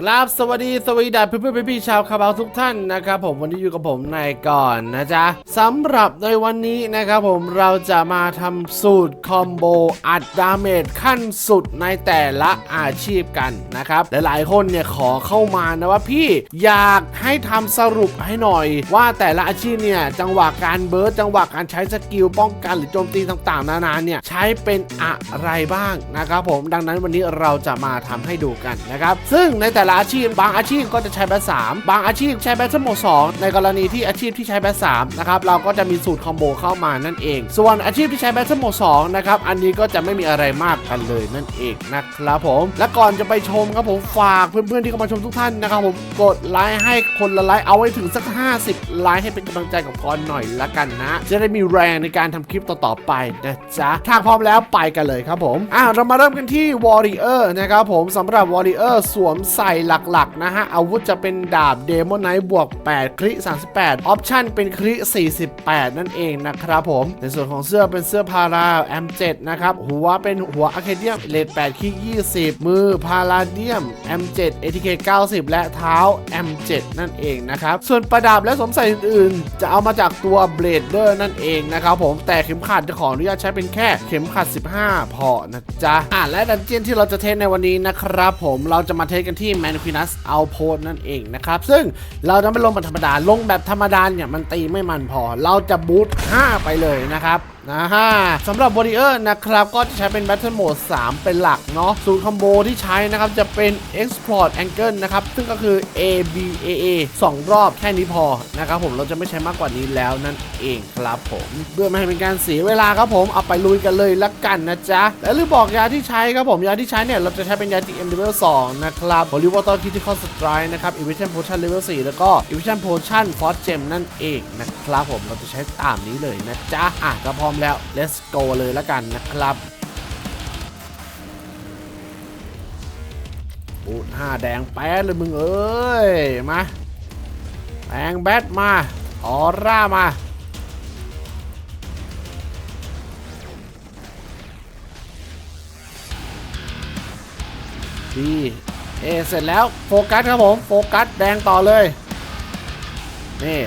กราบสวัสดีสวัสดีดาเพื่อนๆพี่ๆชาวคาบาวทุกท่านนะครับผมวันนี้อยู่กับผมนายก่อนนะจ๊ะสำหรับในวันนี้นะครับผมเราจะมาทำสูตรคอมโบอัดดาเมจขั้นสุดในแต่ละอาชีพกันนะครับหลายๆคนเนี่ยขอเข้ามานะว่าพี่อยากให้ทำสรุปให้หน่อย ว่าแต่ละอาชีพเนี่ยจังหวะการเบิร์ดจังหวะการใช้สกิลป้องกันหรือโจมตีต่างๆ นานาเนี่ยใช้เป็นอะไรบ้างนะครับผมดังนั้นวันนี้เราจะมาทำให้ดูกันนะครับซึ่งในแต่ละอาชีพ บางอาชีพก็จะใช้แบทสามบางอาชีพใช้แบททั้งหมด2ในกรณีที่อาชีพที่ใช้แบทสามนะครับเราก็จะมีสูตรคอมโบเข้ามานั่นเอง ส่วนอาชีพที่ใช้แบททั้งหมด2นะครับอันนี้ก็จะไม่มีอะไรมากกันเลยนั่นเองนะครับผมและก่อนจะไปชมครับผมฝากเพื่อนๆที่เข้ามาชมทุกท่านนะครับผมกดไลค์ให้คนละไลค์เอาไว้ถึงสัก 50 ไลค์ให้เป็นกำลังใจกับพรหน่อยละกันนะ จะได้มีแรงในการทำคลิปต่อๆไปนะจ๊ะถ้าพร้อมแล้วไปกันเลยครับผมอะเรามาเริ่มกันที่ Warrior นะครับผมสำหรับ Warrior สวมใส่หลักๆนะฮะ อาวุธจะเป็นดาบ Demon Knight บวก 8 คลิ38 ออปชั่นเป็นคลิ 48 นั่นเองนะครับผม ในส่วนของเสื้อเป็นเสื้อพารา M7 นะครับ หัวเป็นหัวอะเคเดียมเลด8คลิ20 มือพาราเดียม M7 ATK 90 และเท้า M7 นั่นเองนะครับ ส่วนประดับและสมใส่อื่นๆ จะเอามาจากตัวเบลดเดอร์นั่นเองนะครับผมแต่เข็มขัดจะขออนุญาตใช้เป็นแค่เข็มขัด 15 พอนะจ๊ะอะและดันเจียนที่เราจะเทสในวันนี้นะครับผมเราจะมาเทสกันที่ m a n q u i n u s Outpost นั่นเองนะครับ ซึ่งเราจะไม่ลงแบบธรรมดา ลงแบบธรรมดาเนี่ยมันตีไม่มันพอ เราจะบูท5ไปเลยนะครับนะฮะสำหรับ Warrior นะครับก็จะใช้เป็น Battle Mode 3 เป็นหลักเนาะสูตรคอมโบที่ใช้นะครับจะเป็น Export Angle นะครับ ซึ่งก็คือ A B A A 2 รอบแค่นี้พอนะครับผมเราจะไม่ใช้มากกว่านี้แล้วนั่นเองครับผมเพื่อไม่ให้เป็นการเสียเวลาครับผมเอาไปลุยกันเลยละกันนะจ๊ะ และลืมบอกยาที่ใช้ครับผมยาที่ใช้เนี่ยเราจะใช้เป็นยา GM Level 2นะครับ Holy Water Critical Strike นะครับ Evasion Potion Level 4 แล้วก็ Evasion Potion Force Gem นั่นเองนะครับผมเราจะใช้ตามนี้เลยนะจ๊ะอะถ้าพร้อมแล้ว let's go เลยละกันนะครับปูดห้าแดงแป๊ดเลยมึงเอ้ย มาแดงแบทมา ออร่ามาดีเอเสร็จแล้ว โฟกัสครับผม โฟกัสแดงต่อเลย นี่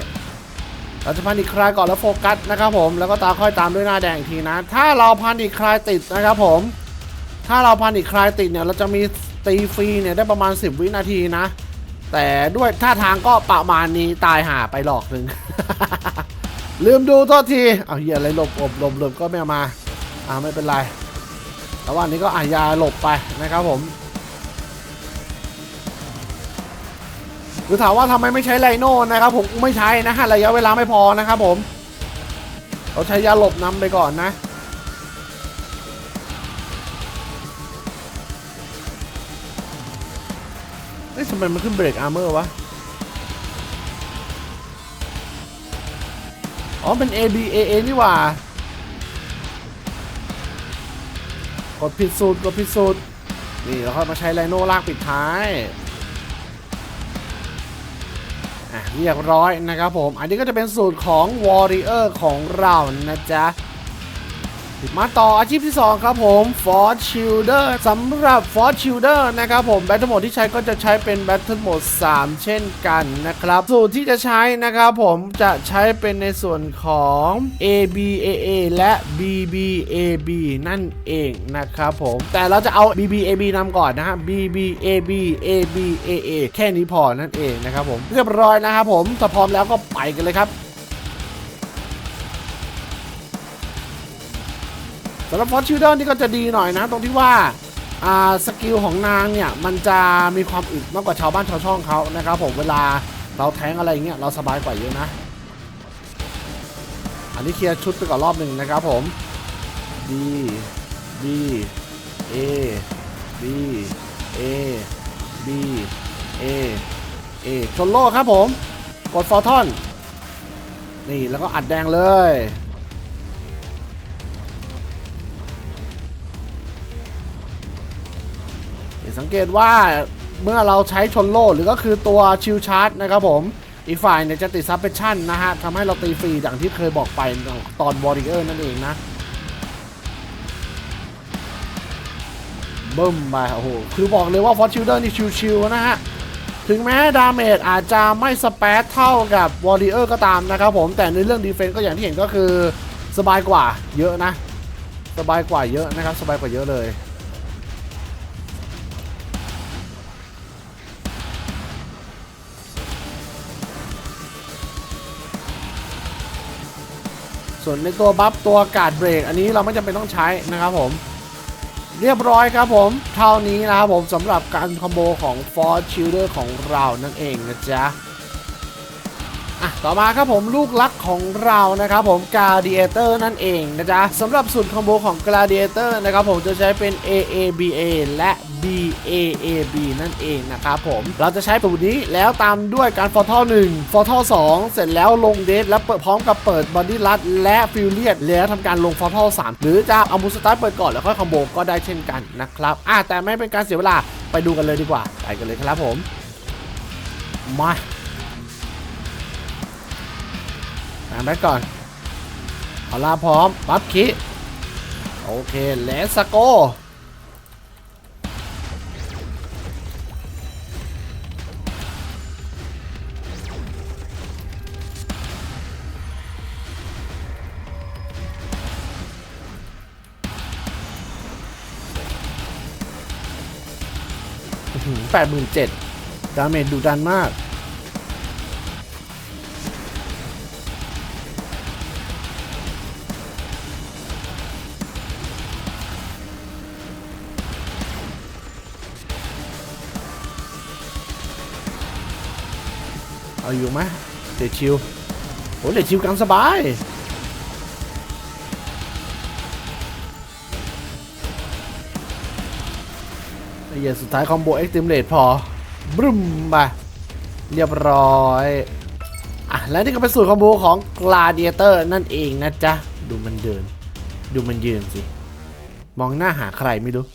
เราจะพันอีกคลายก่อนแล้วโฟกัสนะครับผมแล้วก็ตาค่อยตามด้วยหน้าแดงอีกทีนะ ถ้าเราพันอีกคลายติดนะครับผม ถ้าเราพันอีกคลายติดเนี่ย เราจะมีตีฟรีเนี่ยได้ประมาณ 10 วินาทีนะ แต่ด้วยท่าทางก็ประมาณนี้ตายหาไปหลอกหนึ่งลืมดูโทษทีเอาเหี้ยอะไรหลบหลบหลบหลบก็ไม่มาอ่าไม่เป็นไรแต่ว่าอันนี้ก็อ่ายาหลบไปนะครับผม หรือถามว่าทำไมไม่ใช้ไลโน่นะครับผมไม่ใช้นะฮะระยะเวลาไม่พอนะครับผม เราใช้ยาหลบนำไปก่อนนะเฮ้ยทำไมมันขึ้นเบรกอาร์เมอร์วะ อ๋อ เป็น A B A A นี่หว่า กดผิดสูตร กดผิดสูตร นี่เราค่อยมาใช้ไลโน่ลากปิดท้าย อะเรียบร้อยนะครับผม อันนี้ก็จะเป็นสูตรของ Warrior ของเรานะจ๊ะ มาต่ออาชีพที่ 2 ครับผม Force Shielder สำหรับ Force Shielder นะครับผม Battle Mode ที่ใช้ก็จะใช้เป็น Battle Mode 3 เช่นกันนะครับ สูตรที่จะใช้นะครับผมจะใช้เป็นในส่วนของ ABAA และ BBAB นั่นเองนะครับผม แต่เราจะเอา BBAB นำก่อนนะฮะ BBAB ABAA แค่นี้พอนั่นเองนะครับผม เรียบร้อยนะครับผมถ้าพร้อมแล้วก็ไปกันเลยครับำหรับฟอสชิลเดอร์นี่ก็จะดีหน่อยนะ ตรงที่ว่าอ่าสกิลของนางเนี่ย มันจะมีความอึดมากกว่าชาวบ้านชาวช่องเขานะครับผมเวลาเราแทงอะไรเงี้ยเราสบายกว่าเยอะนะ อันนี้เคลียร์ชุดไปก่อนรอบหนึ่งนะครับผม D D A B A B A A ชนโลครับผม กดฟอร์ทอน นี่แล้วก็อัดแดงเลย สังเกตว่าเมื่อเราใช้ชนโล่หรือก็คือตัวชิลชาร์จนะครับผมอีกฝ่ายเนี่ยจะติดซับเพชั่นนะฮะทำให้เราตีฟรีอย่างที่เคยบอกไปตอนวอริเออร์นั่นเองนะเบิ้มไปโอ้โห คือบอกเลยว่าฟอร์ชิลเดอร์นี่ชิวๆนะฮะ ถึงแม้ดาเมจอาจจะไม่สเปซเท่ากับวอริเออร์ก็ตามนะครับผม แต่ในเรื่องดีเฟนต์ก็อย่างที่เห็นก็คือสบายกว่าเยอะนะ สบายกว่าเยอะนะครับ สบายกว่าเยอะเลย ส่วนในตัวบัฟตัวการ์ดเบรกอันนี้เราไม่จำเป็นต้องใช้นะครับผม เรียบร้อยครับผม เท่านี้นะครับผมสำหรับการคอมโบของ f o r s h i e l d e r ของเรานั่นเองนะจ๊ะ อะต่อมาครับผมลูกลักของเรานะครับผม Gladiator นั่นเองนะจ๊ะสำหรับสูตรคอมโบของ Gladiator นะครับผมจะใช้เป็น AABA และ BAAB นั่นเองนะครับผมเราจะใช้สูตรนี้แล้วตามด้วยการฟอร์ทัล1ฟอร์ทัล2เสร็จแล้วลงเดทแล้วเปิดพร้อมกับเปิดบอดี้ลัดและฟิลเลียดแล้วทำการลงฟอร์ทัล3หรือจะเอามูสตาร์เปิดก่อนแล้วค่อยคอมโบก็ได้เช่นกันนะครับอะแต่ไม่เป็นการเสียเวลาไปดูกันเลยดีกว่าไปกันเลยครับผมมาานแบ็กก่อนเอาลาพร้อมปั๊บคิโอเคเลสโกแปดหมื่นเจ็ดดาเมจดุดันมาก อยู่ไหมเดดชิวโอ้เดดชิวกลางสบายไอ้เหี้ยสุดท้ายคอมโบเอ็กซ์ติมเลตพอบรึมไปเรียบร้อยอะและนี่ก็เป็นสูตรคอมโบของ Gladiator นั่นเองนะจ๊ะ ดูมันเดิน ดูมันยืนสิ มองหน้าหาใครไม่รู้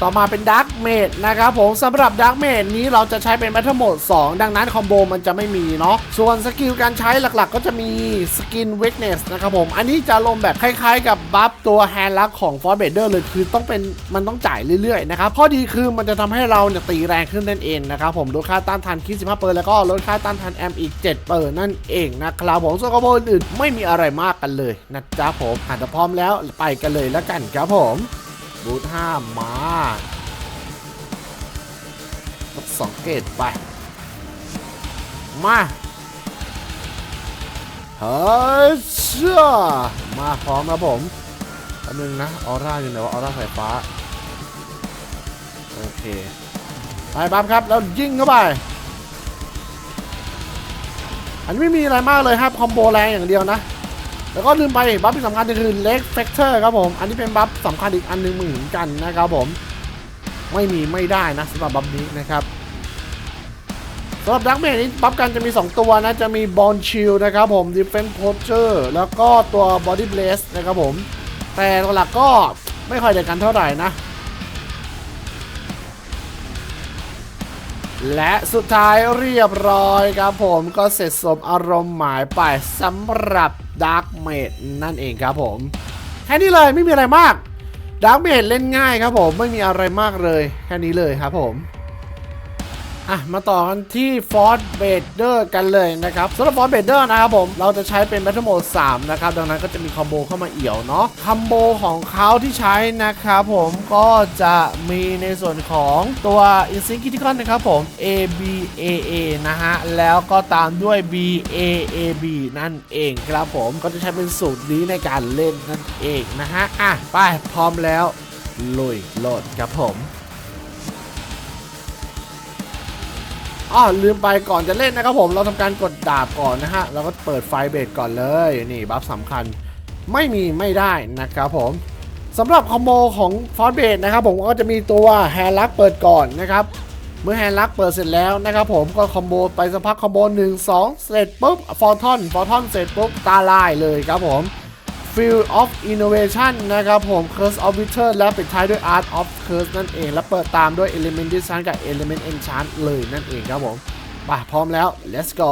ต่อมาเป็น Dark Mage นะครับผมสำหรับ Dark Mage นี้เราจะใช้เป็น Battle Mode 2ดังนั้นคอมโบมันจะไม่มีเนาะส่วนสกิลการใช้หลักๆ ก็จะมี Skin Weakness นะครับผมอันนี้จะลมแบบคล้ายๆ กับบัฟตัว Hand Luck ของ Force Bader เลยคือต้องเป็นมันต้องจ่ายเรื่อยๆนะครับข้อดีคือมันจะทำให้เราเนี่ยตีแรงขึ้นนั่นเองนะครับผมลดค่าต้านทานคิด15เปอร์แล้วก็ลดค่าต้านทานแอมอีก7เปอร์นั่นเองนะครับผมส่วนคอมโบอื่นไม่มีอะไรมากกันเลยนะจ๊ะผมอาจจะพร้อมแล้วไปกันเลยแล้วกันครับผม บูทห้ามาสองเกตไป มา เฮ้ยเชื่อมาพร้อมครับผมอันนึงนะ ออร่าอยู่ไหนวะ ออร่าสายฟ้า โอเค ไปบัฟครับ แล้วยิงเข้าไป อันนี้ไม่มีอะไรมากเลยครับ คอมโบแรงอย่างเดียวนะ แล้วก็ลืมไปบัฟที่สำคัญคือเล็กแฟกเตอร์ครับผม อันนี้เป็นบัฟสำคัญอีกอันหนึงเหมือนกันนะครับผม ไม่มีไม่ได้นะสำหรับบัฟนี้นะครับสำหรับดักเมจนี้บัฟกันจะมี 2 ตัวนะ จะมีบอลชิลนะครับผม Defense Posture แล้วก็ตัว Body Blaze นะครับผม แต่หลักก็ไม่ค่อยเด็ดกันเท่าไหร่นะ และสุดท้ายเรียบร้อยครับผมก็เสร็จสมอารมณ์หมายไปสำหรับ ดาร์กเมดนั่นเองครับผม แค่นี้เลยไม่มีอะไรมากดาร์กเมดเล่นง่ายครับผม ไม่มีอะไรมากเลย แค่นี้เลยครับผม อะมาต่อกันที่ Force Bader กันเลยนะครับสำหรับ Force Bader นะครับผม เราจะใช้เป็น Battle Mode 3นะครับ ดังนั้นก็จะมีคอมโบเข้ามาเอี่ยวเนาะคอมโบของเขาที่ใช้นะครับผมก็จะมีในส่วนของตัว Instinct Critical นะครับผม A B A A นะฮะ แล้วก็ตามด้วย B A A B นั่นเองครับผมก็จะใช้เป็นสูตรนี้ในการเล่นนั่นเองนะฮะอะไปพร้อมแล้วลุยโหลดครับผม อ๋อลืมไปก่อนจะเล่นนะครับผมเราทำการกดดาบก่อนนะฮะเราก็เปิดไฟเบสก่อนเลยนี่บัฟสำคัญไม่มีไม่ได้นะครับผมสำหรับคอมโบของฟอสเบสนะครับผมก็จะมีตัวแฮร์ลักเปิดก่อนนะครับเมื่อแฮร์ลักเปิดเสร็จแล้วนะครับผมก็คอมโบไปสักพักคอมโบ1 2 เสร็จปุ๊บฟอร์ทอนฟอร์ทอนเสร็จปุ๊บตาลายเลยครับผม Field of Innovation นะครับผม Curse of Winter และปิดท้ายด้วย Art of Curse นั่นเอง และเปิดตามด้วย Element Design กับ Element Enchant เลยนั่นเองครับผมไปพร้อมแล้ว let's go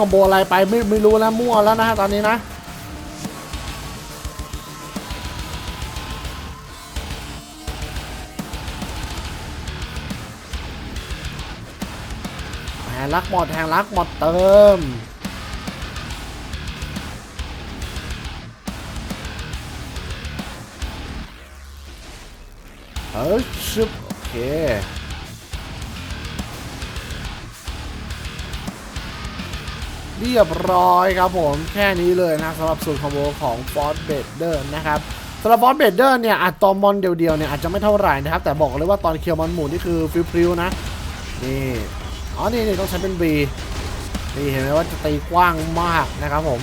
คอมโบอะไรไปไม่ไม่รู้แล้วมั่วแล้วนะฮะตอนนี้นะแทงรักหมดแทงรักหมดเติม เออชึบโอเค เรียบร้อยครับผมแค่นี้เลยนะสำหรับสูตรคอมโบของฟอสเบดเดอร์นะครับสำหรับฟอสเบดเดอร์เนี่ยอาจตอมมอนเดียวๆเนี่ยอาจจะไม่เท่าไหร่นะครับ แต่บอกเลยว่าตอนเคียวมอนหมูนี่คือฟิวฟิวๆนะ นี่อ๋อนี่นี่ต้องใช้เป็น B นี่เห็นไหมว่าจะตีกว้างมากนะครับผม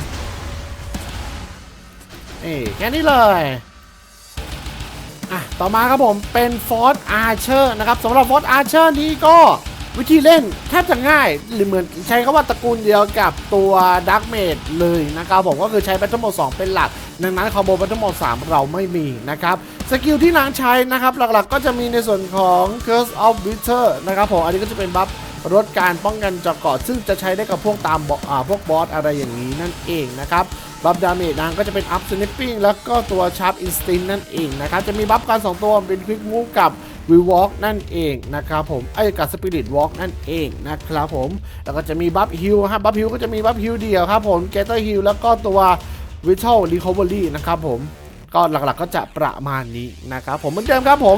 นี่แค่นี้เลยอะต่อมาครับผมเป็นฟอร์ a อาร์เชอร์นะครับสำหรับฟอร์ a อาร์เชอร์นี้ก็ วิธีเล่นแทบจะง่ายหรือเหมือนใช้คำว่าตระกูลเดียวกับตัวดักเมดเลยนะครับผมก็คือใช้แบทเทิลโหมด2เป็นหลัก ดังนั้นคอมโบแบทเทิลโหมด3เราไม่มีนะครับสกิลที่นางใช้นะครับหลักๆก็จะมีในส่วนของ Curse of w i t e r นะครับผมอันนี้ก็จะเป็นบัฟลดการป้องกันจาะเกาะซึ่งจะใช้ได้กับพวกตามบอ่าพวกบอสอะไรอย่างนี้นั่นเองนะครับบัฟดาเมจนางก็จะเป็นอัพสเนปปิ้งแล้วก็ตัวชาร์ปอินสตินนั่นเองนะครับจะมีบัฟการสองตัวเป็นควิกมูฟกับ วิววอล์กนั่นเองนะครับผมไอ้กับสปิริตวอล์กนั่นเองนะครับผม แล้วก็จะมีบัฟฮิลฮะบัฟฮิลก็จะมีบัฟฮิลเดียวครับผมเกเตอร์ฮิลแล้วก็ตัววิทัลรีคอเวอรี่นะครับผม ก็หลักๆก็จะประมาณนี้นะครับผมเหมือนเดิมครับผม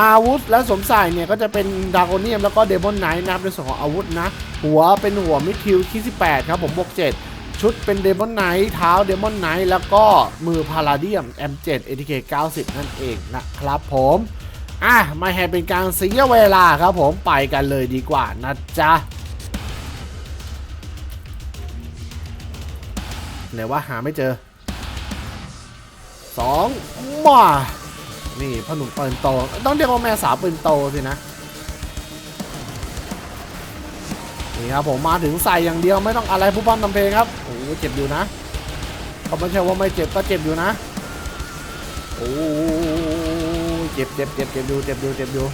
อาวุธและสมใส่เนี่ยก็จะเป็นดาร์โกเนียมแล้วก็เดมอนไนท์นะครับในส่วนของอาวุธนะ หัวเป็นหัวมิทิวที่18 ครับผมบวก7ชุดเป็นเดมอนไนท์เท้าเดมอนไนท์แล้วก็มือพาราเดียม M7 ATK 90 นั่นเองนะครับผม อะไม่ให้เป็นการเสียเวลาครับผมไปกันเลยดีกว่านะจ๊ะไหนว่าหาไม่เจอสองมานี่พอหนุ่มปืนโต ต้องเรียกว่าแม่สาวปืนโตสินะนี่ครับผมมาถึงใส่อย่างเดียวไม่ต้องอะไรผู้พันทำเพลงครับโอ้เจ็บอยู่นะเขาไม่ใช่ว่าไม่เจ็บก็เจ็บอยู่นะโอ้ จ็บเจ็บเจ็บเจ็บอยู่เจ็บอยู่เจ็บอยู่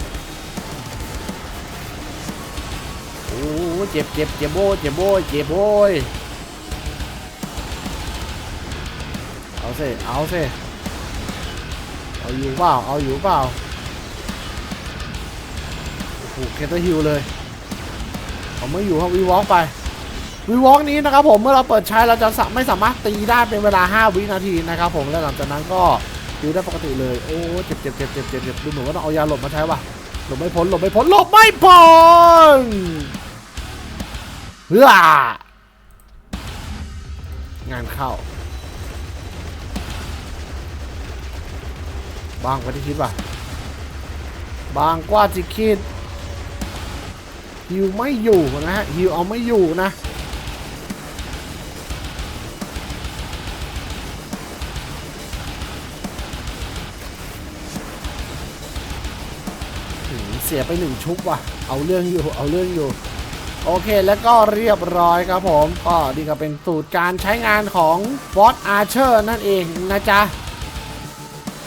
โอ้เจ็บเจ็บเจ็บโบยเจ็บโบยเจ็บโบยเอาสิเอาสิเอาอยู่เปล่าเอาอยู่เปล่าโอ้โหเคเตอร์ฮิลเลยผมไม่อยู่ครับวีวอล์กไปวีวอล์กนี้นะครับผมเมื่อเราเปิดใช้เราจะสะไม่สามารถตีได้เป็นเวลา 5 วินาทีนะครับผมและหลังจากนั้นก็ ดูได้ปกติเลย โอ้เจ็บเจ็บเจ็บเจ็บเจ็บเจ็บดูเหมือนว่าต้องเอายาหลบมาใช้ว่ะหลบไม่พ้นหลบไม่พ้นหลบไม่พ้นเฮ้องานเข้าบางกว่าที่คิดว่ะบางกว่าที่คิดฮิวไม่อยู่นะฮะฮิวเอาไม่อยู่นะ เสียไปหนึ่งชุบว่ะ เอาเรื่องอยู่เอาเรื่องอยู่ โอเคแล้วก็เรียบร้อยครับผม ก็นี่ก็เป็นสูตรการใช้งานของฟอสอาร์เชอร์นั่นเองนะจ๊ะ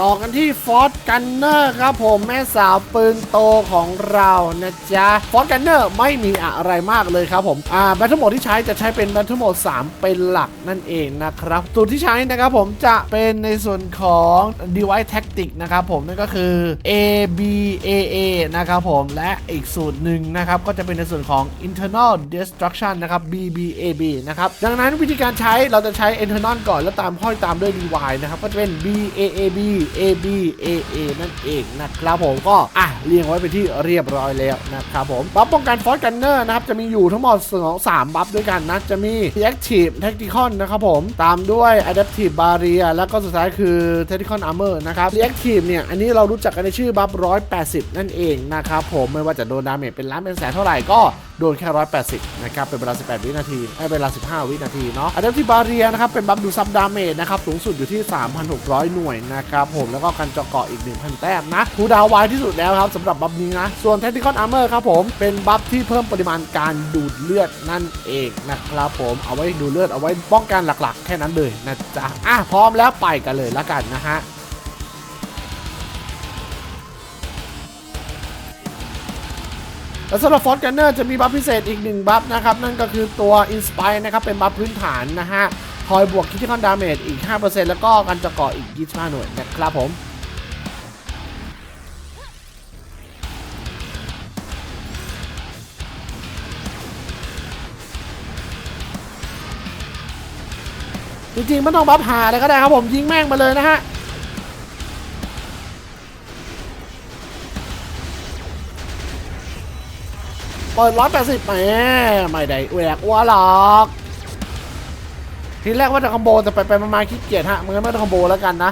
ต่อกันที่ฟอ r กันเนอร์ครับผมแม่สาวปืนโตของเรานะจ๊ะฟอ r กันเนอร์ไม่มีอะไรมากเลยครับผมอ่าแบทเทิลโหมดที่ใช้จะใช้เป็นแบทเทิลโหมด3เป็นหลักนั่นเองนะครับสูตรที่ใช้นะครับผมจะเป็นในส่วนของ device tactic นะครับผมนั่นก็คือ A B A A นะครับผมและอีกสูตรหนึ่งนะครับก็จะเป็นในส่วนของ internal destruction นะครับ B B A B นะครับดังนั้นวิธีการใช้เราจะใช้ internal ก่อนแล้วตามค่อยตามด้วย DY นะครับก็จะเป็น B A A B A B A A นั่นเองนะครับผมก็อะเรียงไว้เป็นที่เรียบร้อยแล้วนะครับผมบัฟป้องกัน Force Gunner นะครับจะมีอยู่ทั้งหมด2 3บัฟด้วยกันนะจะมี Reactive Tactical นะครับผมตามด้วย Adaptive Barrier แล้วก็สุดท้ายคือ Tactical Armor นะครับ Reactive เนี่ยอันนี้เรารู้จักกันในชื่อบัฟ180 นั่นเองนะครับผมไม่ว่าจะโดนดาเมจเป็นล้านเป็นแสนเท่าไหร่ก็ โดนแค่ 180 นะครับ เป็นเวลา 18 วินาทีไอ้เป็นเวลา 15 วินาทีเนาะ Adaptive Barrier นะครับ เป็นบัฟดูซับดาเมจนะครับ สูงสุดอยู่ที่ 3,600 หน่วยนะครับผมแล้วก็กันเจาะเกาะอีก 1,000 แต้มนะคูดาวน์ไวที่สุดแล้วครับสำหรับบัฟนี้นะ ส่วน Tactical Armor ครับผม เป็นบัฟที่เพิ่มปริมาณการดูดเลือดนั่นเองนะครับผมเอาไว้ดูดเลือดเอาไว้ป้องกันหลักๆ แค่นั้นเลยนะจ๊ะอะพร้อมแล้วไปกันเลยละกันนะฮะ แล้วสำหรับฟอร์ g กันเนอร์จะมีบัฟพิเศษอีกหนึ่งบัฟนะครับ นั่นก็คือตัว Inspire นะครับ เป็นบัฟพื้นฐานนะฮะคอยบวกคิดที่คอนดาเมจอีก 5%แล้วก็การจะเกาะอีก 25 หน่วยนะครับผมจริงๆไม่ต้องบัฟหาเลยก็ได้ครับผมยิงแม่งมาเลยนะฮะ เปิดร้อยแปดสิบแหมไม่ได้แหวกวัวหรอกทีแรกว่าจะคอมโบแต่ไปไปมาๆขี้เกียจฮะมันก็ไม่ต้องคอมโบแล้วกันนะ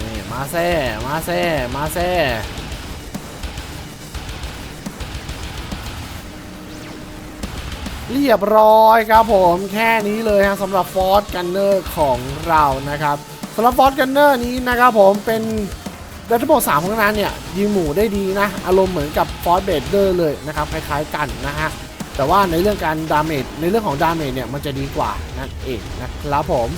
นี่มาเซ่มาเซ่มาเซ่ เรียบร้อยครับผมแค่นี้เลยฮะสำหรับฟอร์ g กันเนอร์ของเรานะครับสำหรับฟอร์ g กันเนอร์นี้นะครับผมเป็นดัตเบิลสามของนั้นเนี่ยยิงหมูได้ดีนะ อารมณ์เหมือนกับฟอร์ b เบดเดอร์เลยนะครับคล้ายๆกันนะฮะแต่ว่าในเรื่องการดาเมจในเรื่องของดาเมจเนี่ยมันจะดีกว่านั่นเองนะครับผม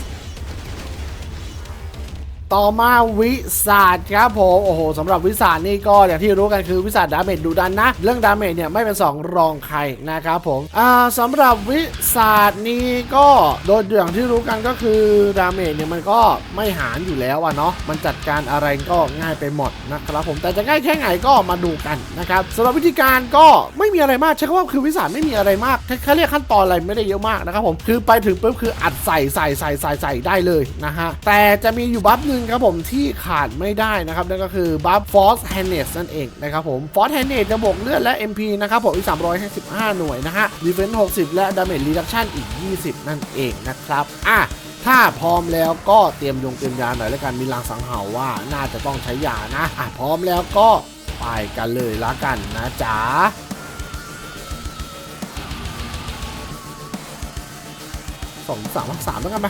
ต่อมาวิสาดครับผมโอ้โหสำหรับวิสาดนี่ก็อย่างที่รู้กันคือวิสาดดาเมจดูดันนะ เรื่องดาเมจเนี่ยไม่เป็น 2 รองใครนะครับผมอ่าสำหรับวิสาดนี้ก็โดยอย่างที่รู้กันก็คือดาเมจเนี่ยมันก็ไม่หารอยู่แล้วอะเนาะมันจัดการอะไรก็ง่ายไปหมดนะครับผมแต่จะง่ายแค่ไหนก็มาดูกันนะครับสำหรับวิธีการก็ไม่มีอะไรมากใช้คำว่าคือวิสาดไม่มีอะไรมากแค่แค่เรียกขั้นตอนอะไรไม่ได้เยอะมากนะครับผมคือไปถึงปุ๊บคืออัดใส่ใส่ใส่ใส่ใส่ได้เลยนะฮะแต่จะมีอยู่บัฟหนึ่งครับผมที่ขาดไม่ได้นะครับนั่นก็คือบัฟ Force h a n d e s นั่นเองนะครับผม Force h a n d e s จะบวกเลือดและ MP นะครับผมอีก 355 หน่วยนะฮะ Defense 60 และ Damage Reduction อีก 20 นั่นเองนะครับอะถ้าพร้อมแล้วก็เตรียมยงเตรียมยาหน่อยแล้วกันมีลางสังหารว่าน่าจะต้องใช้ยานะอะพร้อมแล้วก็ไปกันเลยละกันนะจ๊ะสองสามสามแล้วกันไหม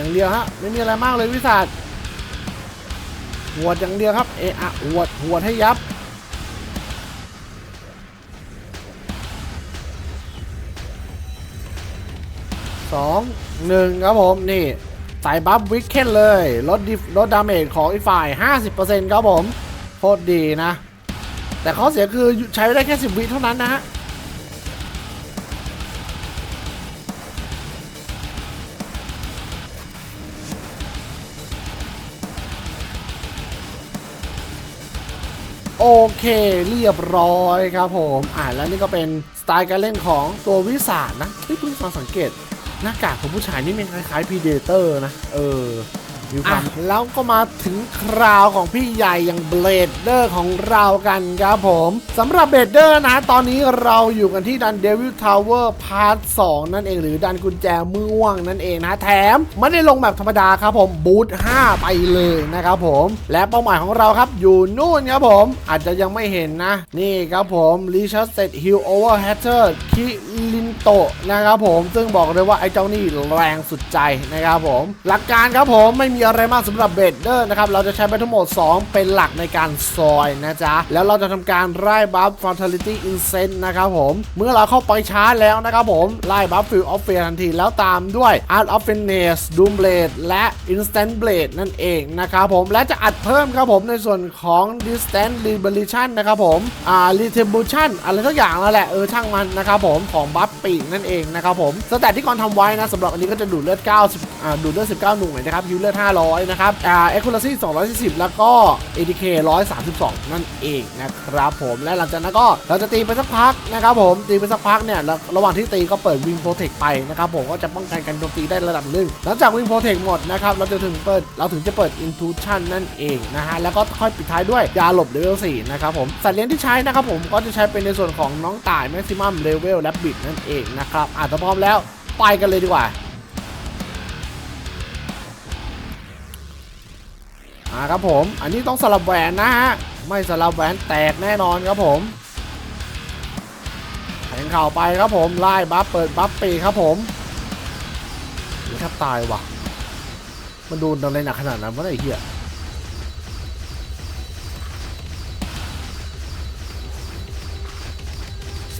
อย่างเดียวฮะไม่มีอะไรมากเลยวิสัทหัวดอย่างเดียวครับเอะอะหัวดหัวดให้ยับสองหนึ่งครับผมนี่ใส่บัฟวิกเคนเลยลดดิลดดาเมจของอีกฝ่าย 50%ครับผมโคตรดีนะ แต่ข้อเสียคือใช้ได้แค่ 10 วิเท่านั้นนะฮะ โอเคเรียบร้อยครับผมอ่าแล้วนี่ก็เป็นสไตล์การเล่นของตัววิสานะที่เพิ่งมาสังเกต หน้ากากของผู้ชายนี่มันคล้ายๆพีเดเตอร์นะ เออ แล้วก็มาถึงคราวของพี่ใหญ่อย่างเบลดเดอร์ของเรากันครับผมสำหรับเบลดเดอร์นะตอนนี้เราอยู่กันที่ดันเดวิลทาวเวอร์พาร์ท2นั่นเองหรือดันกุญแจม่วงนั่นเองนะแถมไม่ได้ลงแบบธรรมดาครับผมบูท5 ไปเลยนะครับผมและเป้าหมายของเราครับอยู่นู่นครับผมอาจจะยังไม่เห็นนะ นี่ครับผมรีชาร์เซตฮิลโอเวอร์แฮตเตอร์คิลินโตนะครับผมซึ่งบอกเลยว่าไอ้เจ้านี่แรงสุดใจนะครับผม หลักการครับผมไม่มีอะไรมากสำหรับเบดเดอร์นะครับเราจะใช้ไปทั้งหมด 2 เป็นหลักในการซอยนะจ๊ะ แล้วเราจะทำการไล่บัฟ Fatality Incense นต์นะครับผม เมื่อเราเข้าไปชาร์จแล้วนะครับผม ไล่บัฟ Field of Fear ทันที แล้วตามด้วย Art of Finesse Doom Blade และ Instant Blade นั่นเองนะครับผมและจะอัดเพิ่มครับผมในส่วนของ Distance Liberation นะครับผมอ่า Retribution อะไรสักอย่างนั่นแหละเออช่างมันนะครับผมของบัฟปีกนั่นเองนะครับผมสแตทที่ก่อนทำไว้นะสำหรับอันนี้ก็จะดูดเลือด 90อ่าดูดเลือด 19 หน่วยนะครับฮิวเลือด 500 นะครับอ่า Accuracy 240 แล้วก็ ATK 132 นั่นเองนะครับผมและหลังจากนั้นก็เราจะตีไปสักพักนะครับผมตีไปสักพักเนี่ยระหว่างที่ตีก็เปิด Wing Protect ไปนะครับผมก็จะป้องกันการโจมตีได้ระดับหนึ่งหลังจาก Wing Protect หมดนะครับเราจะถึงเปิดเราถึงจะเปิด Intuition นั่นเองนะฮะแล้วก็ค่อยปิดท้ายด้วยยาหลบเลเวล4นะครับผมสัตว์เลี้ยงที่ใช้นะครับผมก็จะใช้เป็นในส่วนของน้องต่าย Maximum Level และบิดนั่นเองนะครับอะถ้าพร้อมแล้วไปกันเลยดีกว่าอ่าครับผมอันนี้ต้องสลับแหวนนะฮะไม่สลับแหวนแตกแน่นอนครับผมแทงเข่าไปครับผมไล่บัฟเปิดบัฟปีครับผมนี่แทบตายว่ะ มันดูอะไรหนักขนาดนั้นวะไอ้เหี้ย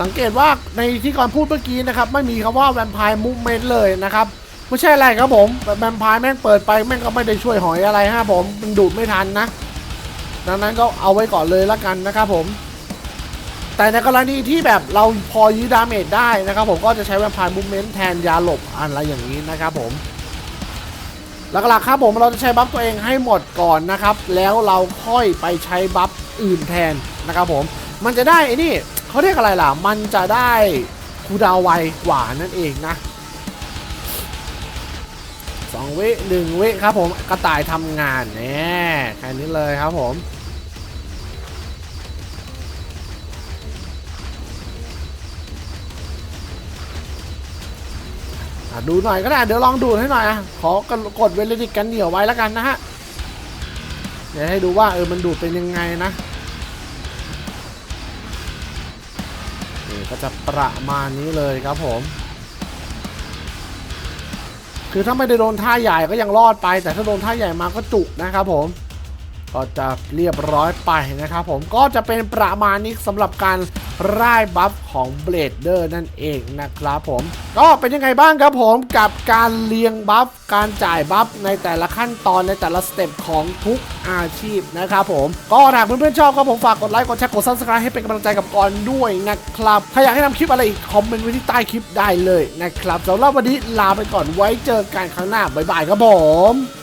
สังเกตว่าในที่ก่อนพูดเมื่อกี้นะครับ ไม่มีคำว่าแวมไพร์มูฟเมนต์เลยนะครับ ไม่ใช่อะไรครับผมแวมไพร์แม่งเปิดไปแม่งก็ไม่ได้ช่วยหอยอะไรฮะผมมันดูดไม่ทันนะ ดังนั้นก็เอาไว้ก่อนเลยละกันนะครับผม แต่ในกรณีที่แบบเราพอยื้อดาเมจได้นะครับ ผมก็จะใช้แวมไพร์มูฟเมนต์แทนยาหลบอะไรอย่างนี้นะครับผมหลักๆครับผมเราจะใช้บัฟตัวเองให้หมดก่อนนะครับ แล้วเราค่อยไปใช้บัฟอื่นแทนนะครับผม มันจะได้ไอ้นี่ เขาเรียกอะไรล่ะ มันจะได้คูดาวไวกว่านนั่นเองนะสองวิหนึ่งวิครับผมกระต่ายทำงานแน่แค่นี้เลยครับผมดูหน่อยก็ได้ เดี๋ยวลองดูให้หน่อยอะขอกดเวลิดิกกันเดี่ยวไว้แล้วกันนะฮะเดี๋ยวให้ดูว่าเออมันดูดเป็นยังไงนะ ก็จะประมาณนี้เลยครับผม คือถ้าไม่ได้โดนท่าใหญ่ก็ยังรอดไป แต่ถ้าโดนท่าใหญ่มาก็จุกนะครับผม ก็จะเรียบร้อยไปนะครับผมก็จะเป็นประมาณนี้สำหรับการร่ายบัฟของเบลดเดอร์นั่นเองนะครับผม ก็เป็นยังไงบ้างครับผมกับการเรียงบัฟการจ่ายบัฟในแต่ละขั้นตอนในแต่ละสเต็ปของทุกอาชีพนะครับผม ก็หากเพื่อนๆชอบก็ผมฝากกดไลค์กดแชร์กดซับสไครต์ให้เป็นกำลังใจกับกอนด้วยนะครับถ้าอยากให้ทำคลิปอะไรอีกคอมเมนต์ไว้ที่ใต้คลิปได้เลยนะครับสำหรับวันนี้ลาไปก่อนไว้เจอกันครั้งหน้าบ๊ายบายครับผม